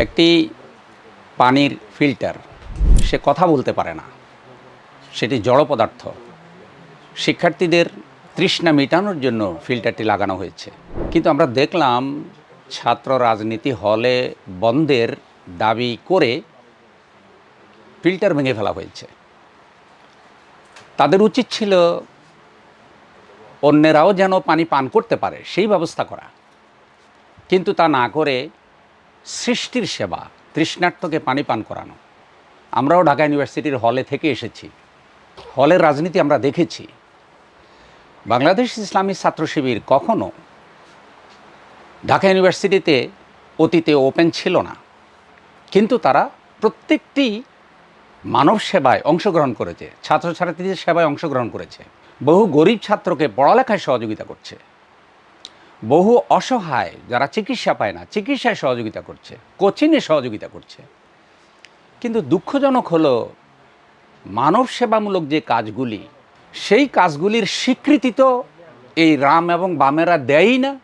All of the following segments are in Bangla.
একটি পানির ফিল্টার। সে কথা বলতে পারে না। সেটি জড় পদার্থ। শিক্ষার্থীদের তৃষ্ণা মেটানোর জন্য ফিল্টারটি লাগানো হয়েছে। কিন্তু আমরা দেখলাম, ছাত্র রাজনীতি হলে বন্ধের দাবি করে ফিল্টার ভেঙে ফেলা হয়েছে। তাদের উচিত ছিল অন্যেরাও যেন পানি পান করতে পারে, সেই ব্যবস্থা করা। কিন্তু তা না করে সৃষ্টির সেবা, তৃষ্ণার্থকে পানি পান করানো। আমরাও ঢাকা ইউনিভার্সিটির হলে থেকে এসেছি। হলের রাজনীতি আমরা দেখেছি। বাংলাদেশ ইসলামী ছাত্র শিবির কখনো ঢাকা ইউনিভার্সিটিতে অতীতে ওপেন ছিল না। কিন্তু তারা প্রত্যেকটি মানব সেবায় অংশগ্রহণ করেছে, ছাত্রছাত্রীদের সেবায় অংশগ্রহণ করেছে। বহু গরিব ছাত্রকে পড়ালেখায় সহযোগিতা করছে। বহু অসহায় যারা চিকিৎসা পায় না, চিকিৎসায় সহযোগিতা করছে, কোচিংয়ে সহযোগিতা করছে। কিন্তু দুঃখজনক হলো, মানব সেবামূলক যে কাজগুলি, সেই কাজগুলির স্বীকৃতি তো এই রাম এবং বামেরা দেয়ই না।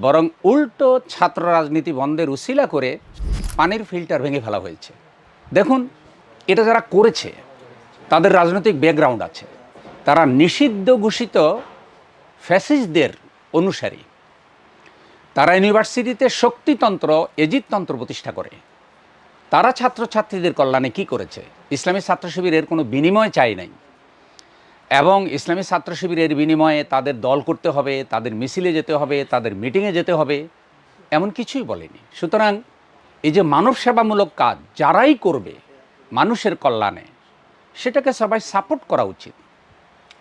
বরং উল্টো ছাত্র রাজনীতি বন্ধের উশিলা করে পানির ফিল্টার ভেঙে ফেলা হয়েছে। দেখুন, এটা যারা করেছে, তাদের রাজনৈতিক ব্যাকগ্রাউন্ড আছে। তারা নিষিদ্ধ ঘোষিত ফ্যাসিস্টদের অনুসারী। তারা ইউনিভার্সিটিতে শক্তিতন্ত্র এজিততন্ত্র প্রতিষ্ঠা করে। তারা ছাত্রছাত্রীদের কল্যাণে কি করেছে? ইসলামী ছাত্র শিবিরের কোনো বিনিময় চাই নাই। এবং ইসলামী ছাত্র শিবিরের বিনিময়ে তাদের দল করতে হবে, তাদের মিছিলে যেতে হবে, তাদের মিটিংয়ে যেতে হবে, এমন কিছুই বলেনি। সুতরাং এই যে মানব সেবামূলক কাজ যারাই করবে মানুষের কল্যাণে, সেটাকে সবাই সাপোর্ট করা উচিত।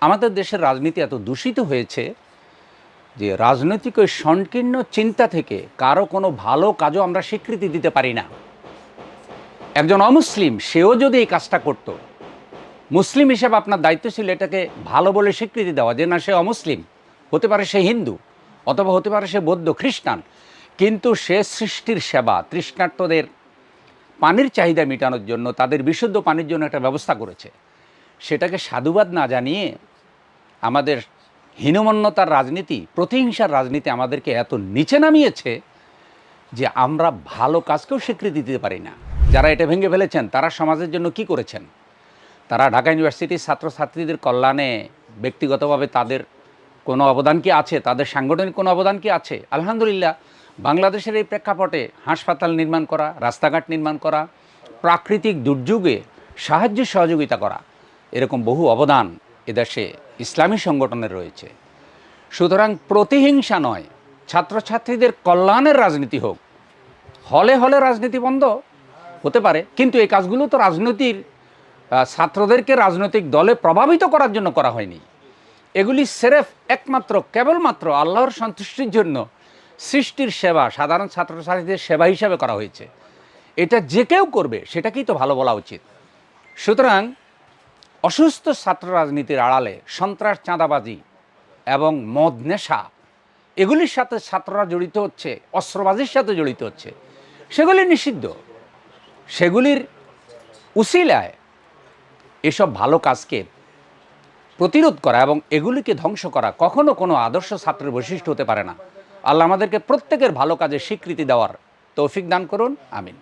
আমাদের দেশের রাজনীতি এত দূষিত হয়েছে যে রাজনৈতিক ওই সংকীর্ণ চিন্তা থেকে কারও কোনো ভালো কাজও আমরা স্বীকৃতি দিতে পারি না। একজন অমুসলিম, সেও যদি এই কাজটা করত, মুসলিম হিসেবে আপনার দায়িত্ব ছিল এটাকে ভালো বলে স্বীকৃতি দেওয়া যে না, সে অমুসলিম, হতে পারে সে হিন্দু অথবা হতে পারে সে বৌদ্ধ, খ্রিস্টান, কিন্তু সে সৃষ্টির সেবা, তৃষ্ণার্তদের পানির চাহিদা মেটানোর জন্য, তাদের বিশুদ্ধ পানির জন্য একটা ব্যবস্থা করেছে। সেটাকে সাধুবাদ না জানিয়ে আমাদের হীনমন্যতার রাজনীতি, প্রতিহিংসার রাজনীতি আমাদেরকে এত নিচে নামিয়েছে যে আমরা ভালো কাজকেও স্বীকৃতি দিতে পারি না। যারা এটা ভেঙে ফেলেছেন, তারা সমাজের জন্য কি করেছেন? তারা ঢাকা ইউনিভার্সিটির ছাত্রছাত্রীদের কল্যাণে ব্যক্তিগতভাবে তাদের কোনো অবদান কি আছে? তাদের সাংগঠনিক কোনো অবদান কি আছে? আলহামদুলিল্লাহ, বাংলাদেশের এই প্রেক্ষাপটে হাসপাতাল নির্মাণ করা, রাস্তাঘাট নির্মাণ করা, প্রাকৃতিক দুর্যোগে সাহায্য সহযোগিতা করা, এরকম বহু অবদান এদেশে ইসলামী সংগঠনের রয়েছে। সুতরাং প্রতিহিংসা নয়, ছাত্রছাত্রীদের কল্যাণের রাজনীতি হোক। হলে হলে রাজনীতি বন্ধ হতে পারে, কিন্তু এই কাজগুলো তো রাজনীতির ছাত্রদেরকে রাজনৈতিক দলে প্রভাবিত করার জন্য করা হয়নি। এগুলি সেরেফ একমাত্র, কেবলমাত্র আল্লাহর সন্তুষ্টির জন্য সৃষ্টির সেবা, সাধারণ ছাত্রছাত্রীদের সেবা হিসাবে করা হয়েছে। এটা যে কেউ করবে, সেটাকেই তো ভালো বলা উচিত। সুতরাং অসুস্থ ছাত্র রাজনীতির আড়ালে সন্ত্রাস, চাঁদাবাজি এবং মদ, নেশা, এগুলির সাথে ছাত্ররা জড়িত হচ্ছে, অস্ত্রবাজির সাথে জড়িত হচ্ছে। সেগুলি নিষিদ্ধ। সেগুলির উসিলায় এসব ভালো কাজকে প্রতিরোধ করা এবং এগুলিকে ধ্বংস করা কখনো কোনো আদর্শ ছাত্রের বৈশিষ্ট্য হতে পারে না। আল্লাহ আমাদেরকে প্রত্যেকের ভালো কাজে স্বীকৃতি দেওয়ার তৌফিক দান করুন। আমিন।